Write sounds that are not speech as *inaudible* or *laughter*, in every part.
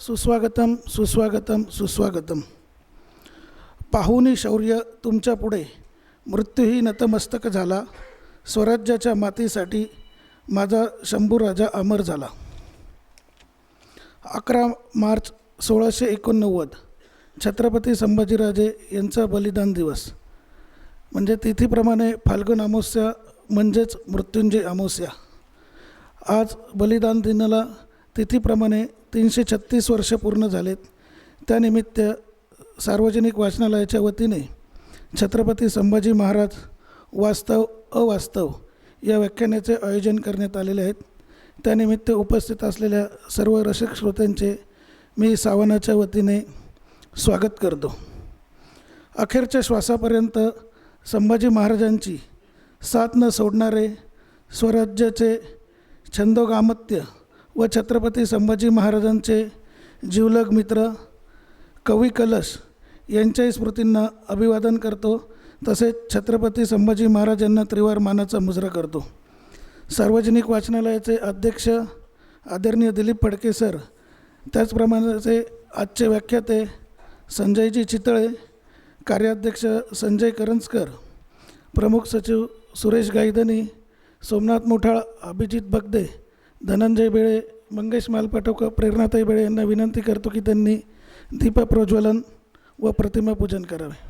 सुस्वागतम सुस्वागतम सुस्वागतम. पाहुनी शौर्य तुमच्यापुढे. मृत्यूही नतमस्तक झाला. स्वराज्याच्या मातीसाठी माझा शंभूराजा अमर झाला. अकरा मार्च सोळाशे एकोणनव्वद. छत्रपती संभाजीराजे यांचा बलिदान दिवस. म्हणजे तिथीप्रमाणे फाल्गुन अमावस्या म्हणजेच मृत्युंजय अमावस्या. आज बलिदान दिनाला तिथीप्रमाणे तीनशे छत्तीस वर्ष पूर्ण झालेत. त्यानिमित्त सार्वजनिक वाचनालयाच्या वतीने छत्रपती संभाजी महाराज वास्तव अवास्तव या व्याख्यानाचे आयोजन करण्यात आलेले आहेत. त्यानिमित्त उपस्थित असलेल्या सर्व रसिक श्रोत्यांचे मी सावनाच्या वतीने स्वागत करतो. अखेरच्या श्वासापर्यंत संभाजी महाराजांची साथ न सोडणारे स्वराज्याचे छंदोगामत्य व छत्रपती संभाजी महाराजांचे जीवलग मित्र कवी कलश यांच्याही स्मृतींना अभिवादन करतो. तसेच छत्रपती संभाजी महाराजांना त्रिवार मानाचा मुजरा करतो. सार्वजनिक वाचनालयाचे अध्यक्ष आदरणीय दिलीप फडके सर त्याचप्रमाणेचे आजचे व्याख्याते संजयजी चितळे कार्याध्यक्ष संजय करंजकर प्रमुख सचिव सुरेश गायधनी सोमनाथ मोठाळ अभिजित बगदे धनंजय बेळे मंगेश मालपाटोकर प्रेरणाताई बेळे यांना विनंती करतो की त्यांनी दीपप्रज्वलन व प्रतिमा पूजन करावे.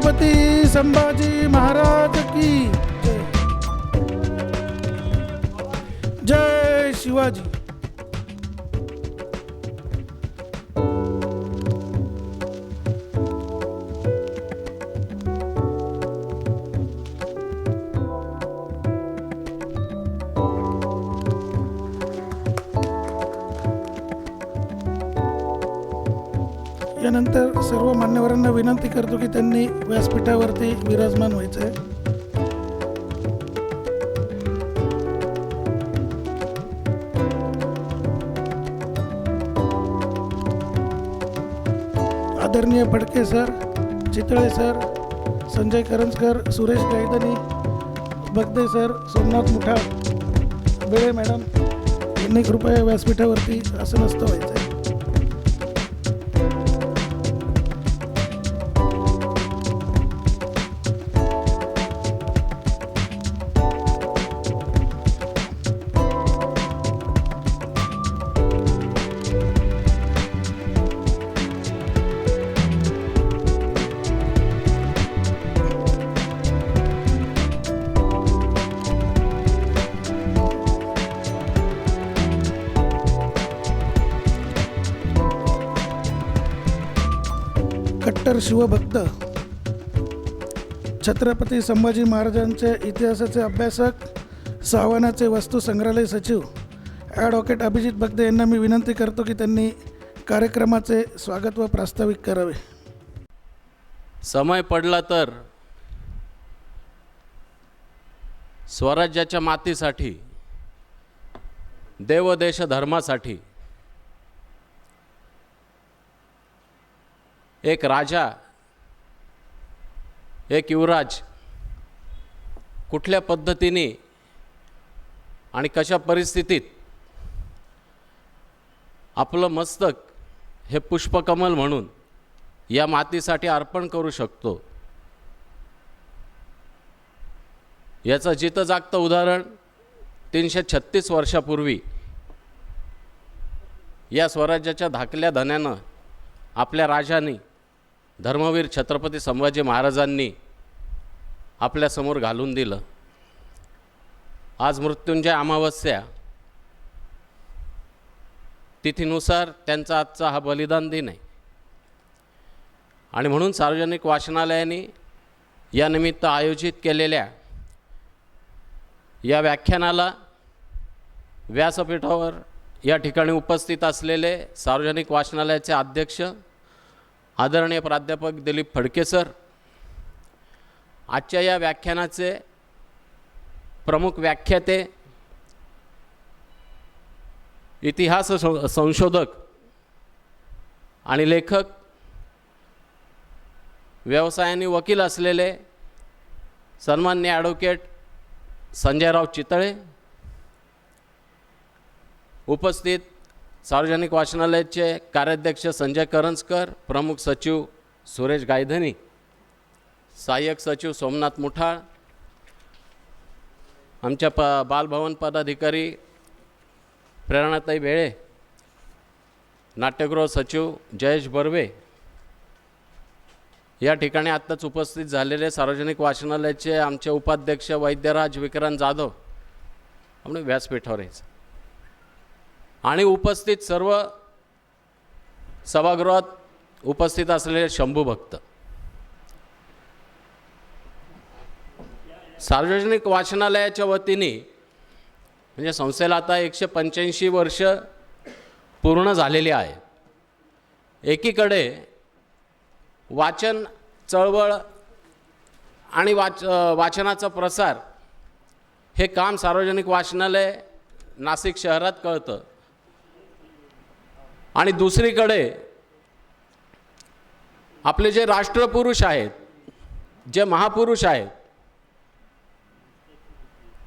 छत्रपती संभाजी महाराज की जय. जय शिवाजी. त्यानंतर सर्व मान्यवरांना विनंती करतो की त्यांनी व्यासपीठावरती विराजमान व्हायचं आहे आदरणीय Phadke sir Chitale sir Sanjay Karanjkar Suresh Gaydani Bagde sir Somnath Mutha Bele madam यांनी कृपया व्यासपीठावरती असं नसतं व्हायचं. कट्टर शिवभक्त. छत्रपती संभाजी महाराजांच्या इतिहासाचे अभ्यासक सावनाचे वस्तू संग्रहालय सचिव ॲडव्होकेट अभिजित भक्ते यांना मी विनंती करतो की त्यांनी कार्यक्रमाचे स्वागत व प्रास्ताविक करावे. समय पडला तर स्वराज्याच्या मातीसाठी देवदेश धर्मासाठी एक राजा एक युवराज कुठल्या पद्धतीने आणि कशा परिस्थितीत आपलं मस्तक हे पुष्पकमल म्हणून या मातीसाठी अर्पण करू शकतो? याचं जितं जागतं उदाहरण तीनशे छत्तीस वर्षापूर्वी या स्वराज्याच्या धाकल्या धन्यानं आपल्या राजांनी धर्मवीर छत्रपती संभाजी महाराजांनी आपल्यासमोर घालून दिलं. आज मृत्युंजय अमावस्या. तिथीनुसार त्यांचा आजचा हा बलिदान दिन आहे. आणि म्हणून सार्वजनिक वाचनालयाने यानिमित्त आयोजित केलेल्या या व्याख्यानाला व्यासपीठावर या ठिकाणी उपस्थित असलेले सार्वजनिक वाचनालयाचे अध्यक्ष आदरणीय प्राध्यापक दिलीप फडके सर आजच्या या व्याख्यानाचे प्रमुख व्याख्याते इतिहास संशोधक आणि लेखक व्यवसायाने वकील असलेले सन्मान्य ॲडव्होकेट संजयराव चितळे उपस्थित सार्वजनिक वाचनालयाचे कार्याध्यक्ष संजय करंजकर प्रमुख सचिव सुरेश गायधनी सहाय्यक सचिव सोमनाथ मुठाळ आमच्या प बालभवन पदाधिकारी प्रेरणाताई भेळे नाट्यगृह सचिव जयेश बर्वे या ठिकाणी आत्ताच उपस्थित झालेले सार्वजनिक वाचनालयाचे आमचे उपाध्यक्ष वैद्यराज विक्रांत जाधव आपण व्यासपीठावर यायचं. आणि उपस्थित सर्व सभागृहात उपस्थित असलेले शंभू भक्त. सार्वजनिक वाचनालयाच्या वतीने म्हणजे संस्थेला आता एकशे पंच्याऐंशी वर्ष पूर्ण झालेली आहे. एकीकडे वाचन चळवळ आणि वाच वाचनाचा प्रसार हे काम सार्वजनिक वाचनालय नाशिक शहरात कळतं. आणि दुसरीकडे आपले जे राष्ट्रपुरुष आहेत जे महापुरुष आहेत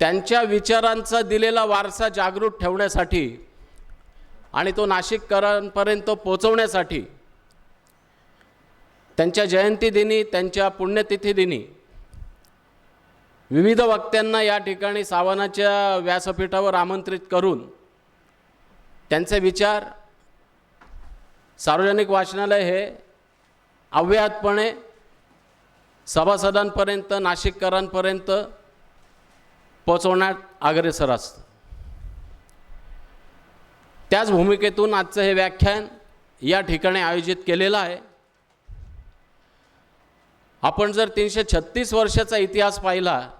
त्यांच्या विचारांचा दिलेला वारसा जागृत ठेवण्यासाठी आणि तो नाशिककरांपर्यंत पोचवण्यासाठी त्यांच्या जयंतीदिनी त्यांच्या पुण्यतिथीदिनी विविध वक्त्यांना या ठिकाणी सावनाच्या व्यासपीठावर आमंत्रित करून त्यांचे विचार सार्वजनिक वाचनालय हे अव्याहतपणे सभासदांपर्यंत नाशिककरांपर्यंत पोचवण्यात अग्रेसर असतं. त्याच भूमिकेतून आजचं हे व्याख्यान या ठिकाणी आयोजित केलेलं आहे. आपण जर तीनशे छत्तीस वर्षाचा इतिहास पाहिला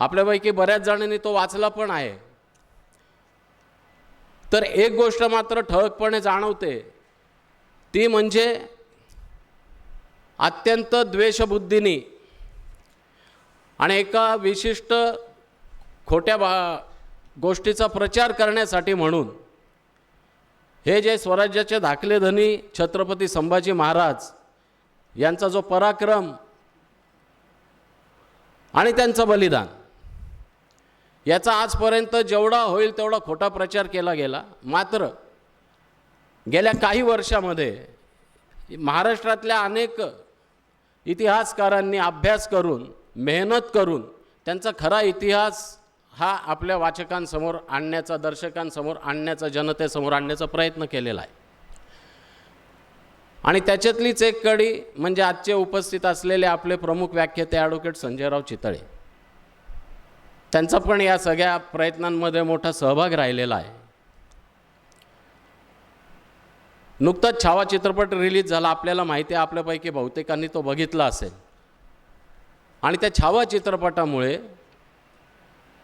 आपल्यापैकी बऱ्याच जणांनी तो वाचला पण आहे. तर एक गोष्ट मात्र ठळकपणे जाणवते. ती म्हणजे अत्यंत द्वेषबुद्धीनी आणि एका विशिष्ट खोट्या बा गोष्टीचा प्रचार करण्यासाठी म्हणून हे जे स्वराज्याचे धाकलेधनी छत्रपती संभाजी महाराज यांचा जो पराक्रम आणि त्यांचं बलिदान याचा आजपर्यंत जेवढा होईल तेवढा खोटा प्रचार केला गेला. मात्र गेल्या काही वर्षामध्ये महाराष्ट्रातल्या अनेक इतिहासकारांनी अभ्यास करून मेहनत करून त्यांचा खरा इतिहास हा आपल्या वाचकांसमोर आणण्याचा दर्शकांसमोर आणण्याचा जनतेसमोर आणण्याचा प्रयत्न केलेला आहे. आणि त्याच्यातलीच एक कडी म्हणजे आजचे उपस्थित असलेले आपले प्रमुख व्याख्याते ॲडव्होकेट संजयराव चितळे. त्यांचा पण या सगळ्या प्रयत्नांमध्ये मोठा सहभाग राहिलेला आहे. नुकताच छावा चित्रपट रिलीज झाला. आपल्याला माहिती आहे आपल्यापैकी बहुतेकांनी तो बघितला असेल. आणि त्या छावा चित्रपटामुळे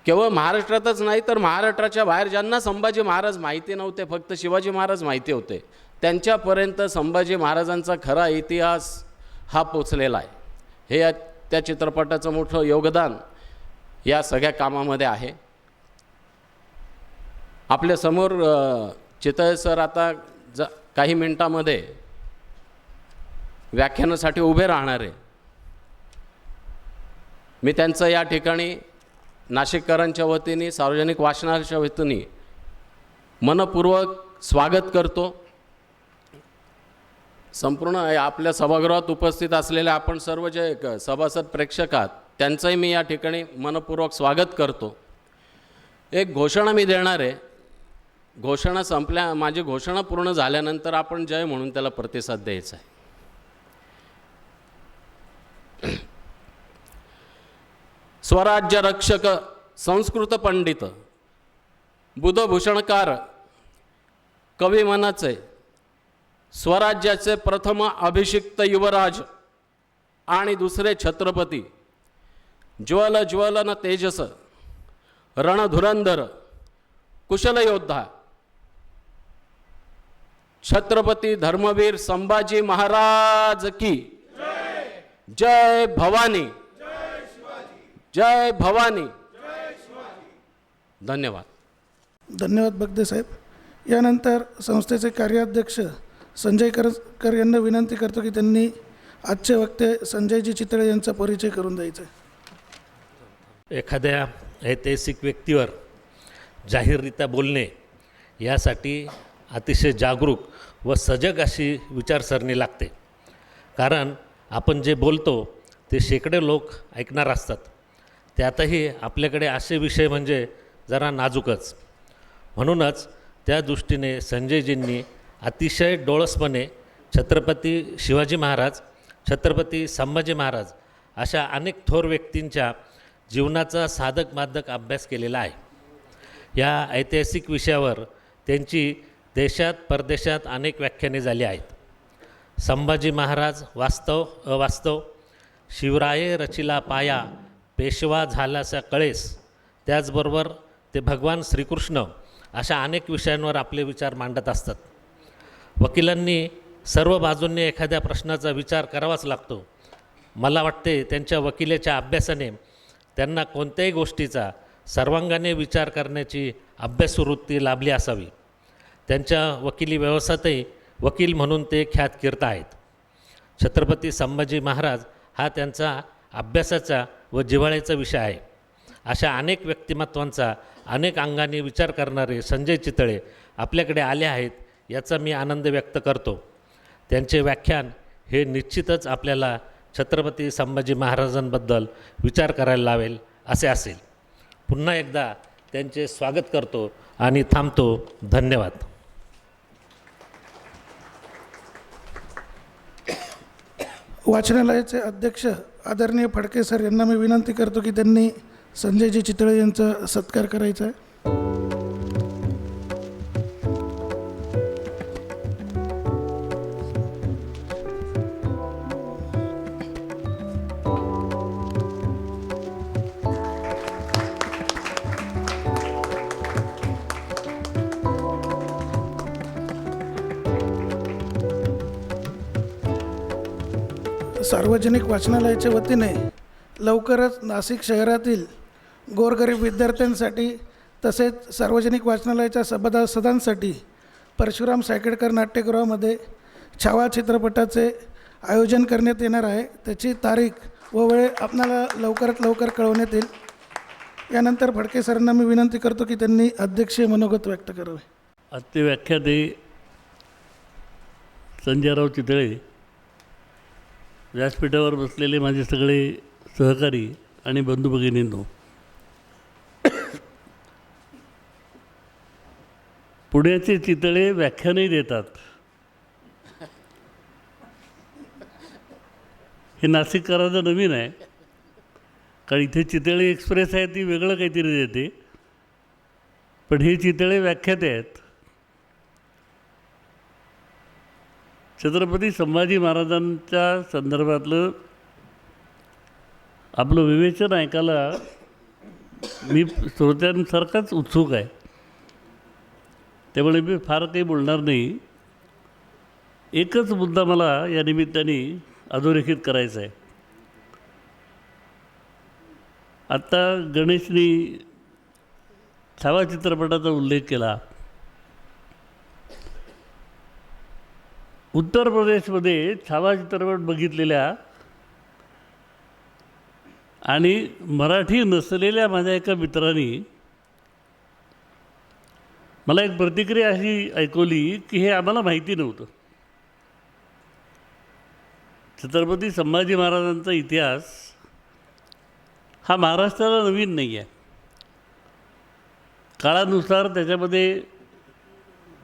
केवळ महाराष्ट्रातच नाही तर महाराष्ट्राच्या बाहेर ज्यांना संभाजी महाराज माहिती नव्हते फक्त शिवाजी महाराज माहिती होते त्यांच्यापर्यंत संभाजी महाराजांचा खरा इतिहास हा पोचलेला आहे. हे या त्या चित्रपटाचं मोठं योगदान या सगळ्या कामामध्ये आहे. आपल्यासमोर अ, चितळे सर आता ज काही मिनटामध्ये व्याख्यानासाठी उभे राहणार आहे. मी त्यांचं या ठिकाणी नाशिककरांच्या वतीने सार्वजनिक वाचनाच्या वतीने मनपूर्वक स्वागत करतो. संपूर्ण आपल्या सभागृहात उपस्थित असलेले आपण सर्व जे सभासद प्रेक्षक आहात त्यांचंही मी या ठिकाणी मनपूर्वक स्वागत करतो. एक घोषणा मी देणार आहे. घोषणा संपल्या माझी घोषणा पूर्ण झाल्यानंतर आपण जय म्हणून त्याला प्रतिसाद द्यायचा आहे. *clears throat* स्वराज्य रक्षक संस्कृत पंडित बुधभूषणकार कवी मनाचे स्वराज्याचे प्रथम अभिषिक्त युवराज आणि दुसरे छत्रपती ज्वल ज्वलन तेजस रणधुरंधर कुशल योद्धा. छत्रपती धर्मवीर संभाजी महाराज की जय भवानी. जय भवानी. धन्यवाद. धन्यवाद बगदे साहेब. यानंतर संस्थेचे कार्याध्यक्ष संजय करकर यांना विनंती करतो की त्यांनी आजचे वक्ते संजयजी चितळे यांचा परिचय करून द्यायचा आहे. एखाद्या ऐतिहासिक व्यक्तीवर जाहीररित्या बोलणे यासाठी अतिशय जागरूक व सजग अशी विचारसरणी लागते. कारण आपण जे बोलतो ते शेकडे लोक ऐकणार असतात. त्यातही आपल्याकडे असे विषय म्हणजे जरा नाजूकच. म्हणूनच त्या दृष्टीने संजयजींनी अतिशय डोळसपणे छत्रपती शिवाजी महाराज छत्रपती संभाजी महाराज अशा अनेक थोर व्यक्तींच्या जीवनाचा साधक माधक अभ्यास केलेला आहे. या ऐतिहासिक विषयावर त्यांची देशात परदेशात अनेक व्याख्याने झाली आहेत. संभाजी महाराज वास्तव अवास्तव शिवराये रचिला पाया पेशवा झाल्याचा कळेस त्याचबरोबर ते भगवान श्रीकृष्ण अशा अनेक विषयांवर आपले विचार मांडत असतात. वकिलांनी सर्व बाजूंनी एखाद्या प्रश्नाचा विचार करावाच लागतो. मला वाटते त्यांच्या वकिलेच्या अभ्यासाने त्यांना कोणत्याही गोष्टीचा सर्वांगाने विचार करण्याची अभ्यासवृत्ती लाभली असावी. त्यांच्या वकिली व्यवसायातही वकील म्हणून ते ख्यात कीर्त आहेत. छत्रपती संभाजी महाराज हा त्यांचा अभ्यासाचा व जिव्हाळ्याचा विषय आहे. अशा अनेक व्यक्तिमत्वांचा अनेक अंगाने विचार करणारे संजय चितळे आपल्याकडे आले आहेत याचा मी आनंद व्यक्त करतो. त्यांचे व्याख्यान हे निश्चितच आपल्याला छत्रपती संभाजी महाराजांबद्दल विचार करायला लावेल असे असेल. पुन्हा एकदा त्यांचे स्वागत करतो आणि थांबतो. धन्यवाद. वाचनालयाचे अध्यक्ष आदरणीय फडके सर यांना मी विनंती करतो की त्यांनी संजयजी चितळे यांचा सत्कार करायचा आहे. सार्वजनिक वाचनालयाच्या वतीने लवकरच नाशिक शहरातील गोरगरीब विद्यार्थ्यांसाठी तसेच सार्वजनिक वाचनालयाच्या सभासदांसाठी परशुराम सायकेडकर नाट्यगृहामध्ये छावा चित्रपटाचे आयोजन करण्यात येणार आहे. त्याची तारीख व वेळ आपणाला लवकरात लवकर कळवण्यात येईल. यानंतर फडके सरांना मी विनंती करतो की त्यांनी अध्यक्षीय मनोगत व्यक्त करावे. आजचे व्याख्याते संजयराव चितळे व्यासपीठावर बसलेले माझे सगळे सहकारी आणि बंधू भगिनींनो पुण्याचे चितळे व्याख्यानही देतात. हे नाशिककरांचं नवीन आहे. कारण इथे चितळे एक्सप्रेस आहे ती वेगळं काहीतरी देते. पण हे चितळे व्याख्याते आहेत. छत्रपती संभाजी महाराजांच्या संदर्भातलं आपलं विवेचन ऐकायला मी श्रोत्यांसारखाच उत्सुक आहे. त्यामुळे मी फार काही बोलणार नाही. एकच मुद्दा मला या निमित्ताने अधोरेखित करायचा आहे. आत्ता गणेशनी छावा चित्रपटाचा उल्लेख केला. उत्तर प्रदेशमध्ये छावा चित्रपट बघितलेल्या आणि मराठी नसलेल्या माझ्या एका मित्राने मला एक प्रतिक्रिया अशी ऐकवली की हे आम्हाला माहिती नव्हतं. छत्रपती संभाजी महाराजांचा इतिहास हा महाराष्ट्राला नवीन नाही आहे. काळानुसार त्याच्यामध्ये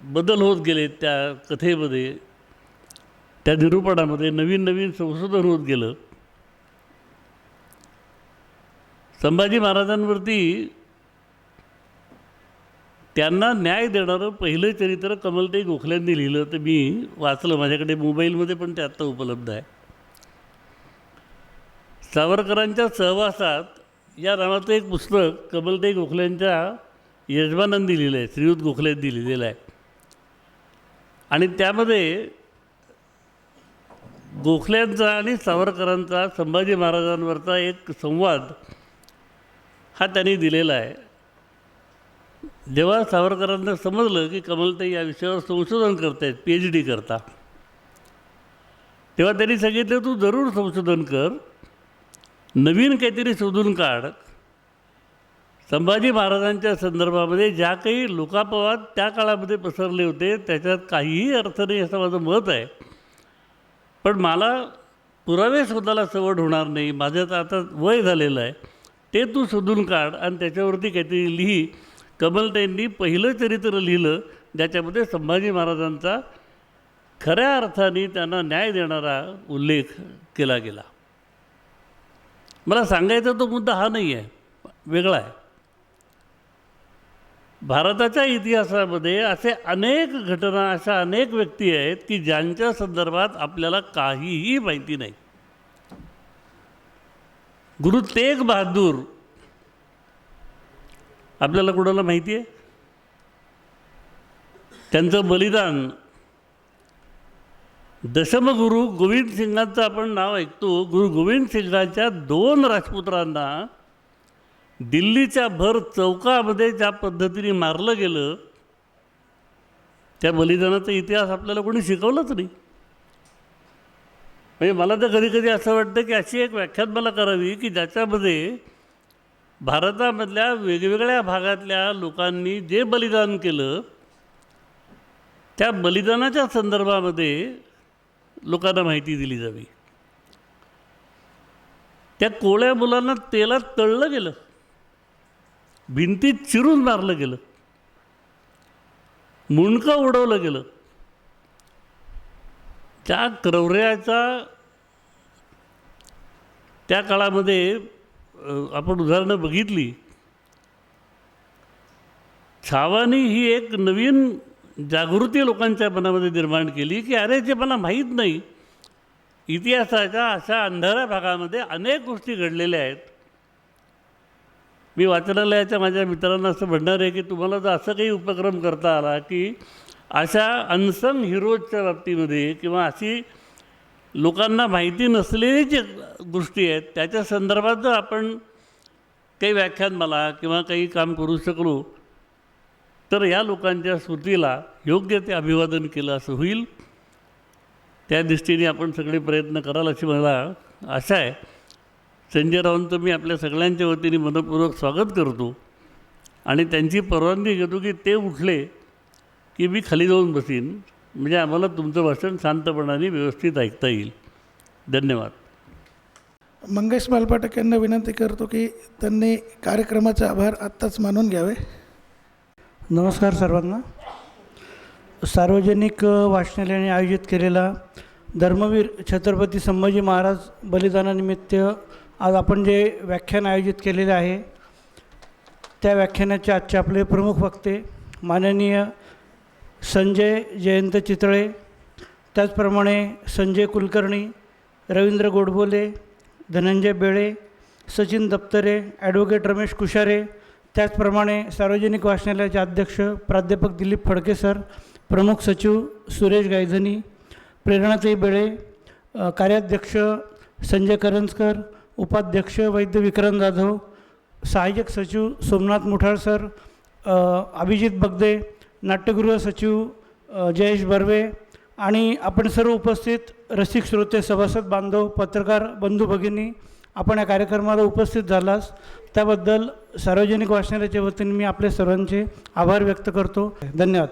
बदल होत गेले त्या कथेमध्ये. त्या निरूपणामध्ये नवीन नवीन संशोधन होत गेलं. संभाजी महाराजांवरती त्यांना न्याय देणारं पहिलं चरित्र कमलताई गोखल्यांनी लिहिलं तर मी वाचलं माझ्याकडे मोबाईलमध्ये पण ते आत्ता उपलब्ध आहे. सावरकरांच्या सहवासात या नावाचं एक पुस्तक कमलताई गोखल्यांच्या यजमानांनी लिहिलं आहे श्रीयुत गोखल्यांनी लिहिलेलं आहे. आणि त्यामध्ये गोखल्यांचा आणि सावरकरांचा संभाजी महाराजांवरचा एक संवाद हा त्यांनी दिलेला आहे. जेव्हा सावरकरांना समजलं की कमलताई या विषयावर संशोधन करतायत पी एच डी करता तेव्हा त्यांनी सांगितलं तू जरूर संशोधन कर नवीन काहीतरी शोधून काढ. संभाजी महाराजांच्या संदर्भामध्ये ज्या काही लोकापवाद त्या काळामध्ये पसरले होते त्याच्यात काहीही अर्थ नाही असं माझं मत आहे. पण मला पुरावे शोधायला सवड होणार नाही. माझं तर आता वय झालेलं आहे. ते तू शोधून काढ आणि त्याच्यावरती काहीतरी लिही. कमलताईंनी पहिलं चरित्र लिहिलं ज्याच्यामध्ये संभाजी महाराजांचा खऱ्या अर्थाने त्यांना न्याय देणारा उल्लेख केला गेला. मला सांगायचा तो मुद्दा हा नाही आहे. वेगळा आहे. भारताच्या इतिहासामध्ये असे अनेक घटना अशा अनेक व्यक्ती आहेत की ज्यांच्या संदर्भात आपल्याला काहीही माहिती नाही. गुरु तेग बहादूर आपल्याला कुणाला माहिती आहे? त्यांचं बलिदान. दशमगुरु गोविंद सिंगांचं आपण नाव ऐकतो. गुरु गोविंद सिंगांच्या दोन राजपुत्रांना दिल्लीच्या भर चौकामध्ये ज्या पद्धतीने मारलं गेलं त्या बलिदानाचा इतिहास आपल्याला कोणी शिकवलंच नाही. म्हणजे मला तर कधी कधी असं वाटतं की अशी एक व्याख्यात मला करावी की ज्याच्यामध्ये भारतामधल्या वेगवेगळ्या भागातल्या लोकांनी जे बलिदान केलं त्या बलिदानाच्या संदर्भामध्ये लोकांना माहिती दिली जावी. त्या कोळ्या मुलांना तेलात तळलं गेलं. भिंतीत चिरून मारलं गेलं. मुंडकं उडवलं गेलं. त्या क्रौर्याचा त्या काळामध्ये आपण उदाहरणं बघितली. छावानी ही एक नवीन जागृती लोकांच्या मनामध्ये निर्माण केली की अरे जे मला माहीत नाही इतिहासाच्या अशा अंधाऱ्या भागामध्ये अनेक गोष्टी घडलेल्या आहेत. मी वाचनालयाच्या माझ्या मित्रांना असं म्हणणार आहे की तुम्हाला जर असं काही उपक्रम करता आला की अशा अनसंग हिरोजच्या बाबतीमध्ये किंवा अशी लोकांना माहिती नसलेली जे गोष्टी आहेत त्याच्या संदर्भात जर आपण काही व्याख्यानमाला किंवा काही काम करू शकलो तर या लोकांच्या स्मृतीला योग्य ते अभिवादन केलं असं होईल. त्या दृष्टीने आपण सगळे प्रयत्न कराल अशी मला आशा आहे. संजय रावांचं मी आपल्या सगळ्यांच्या वतीने मनपूर्वक स्वागत करतो. आणि त्यांची परवानगी घेतो की ते उठले की मी खाली जाऊन बसीन. म्हणजे आम्हाला तुमचं भाषण शांतपणाने व्यवस्थित ऐकता येईल. धन्यवाद. मंगेश मालपाटक यांना विनंती करतो की त्यांनी कार्यक्रमाचे आभार आत्ताच मानून घ्यावे. नमस्कार सर्वांना. सार्वजनिक वाचनालयाने आयोजित केलेला धर्मवीर छत्रपती संभाजी महाराज बलिदानानिमित्त आज आपण जे व्याख्यान आयोजित केलेले आहे त्या व्याख्यानाचे आजचे आपले प्रमुख वक्ते माननीय संजय जयंत चितळे त्याचप्रमाणे संजय कुलकर्णी रवींद्र गोडबोले धनंजय बेळे सचिन दप्तरे ॲडव्होकेट रमेश कुशारे त्याचप्रमाणे सार्वजनिक वाचनालयाचे अध्यक्ष प्राध्यापक दिलीप फडके सर प्रमुख सचिव सुरेश गायधनी प्रेरणाताई बेळे कार्याध्यक्ष संजय करंजकर उपाध्यक्ष वैद्य विक्रम जाधव सहाय्यक सचिव सोमनाथ मुठाळ सर अभिजित बगदे नाट्यगृह सचिव जयेश बर्वे आणि आपण सर्व उपस्थित रसिक श्रोते सभासद बांधव पत्रकार बंधू भगिनी आपण या कार्यक्रमाला उपस्थित झालास. त्याबद्दल सार्वजनिक वाचनालयाच्या वतीने मी आपल्या सर्वांचे आभार व्यक्त करतो. धन्यवाद.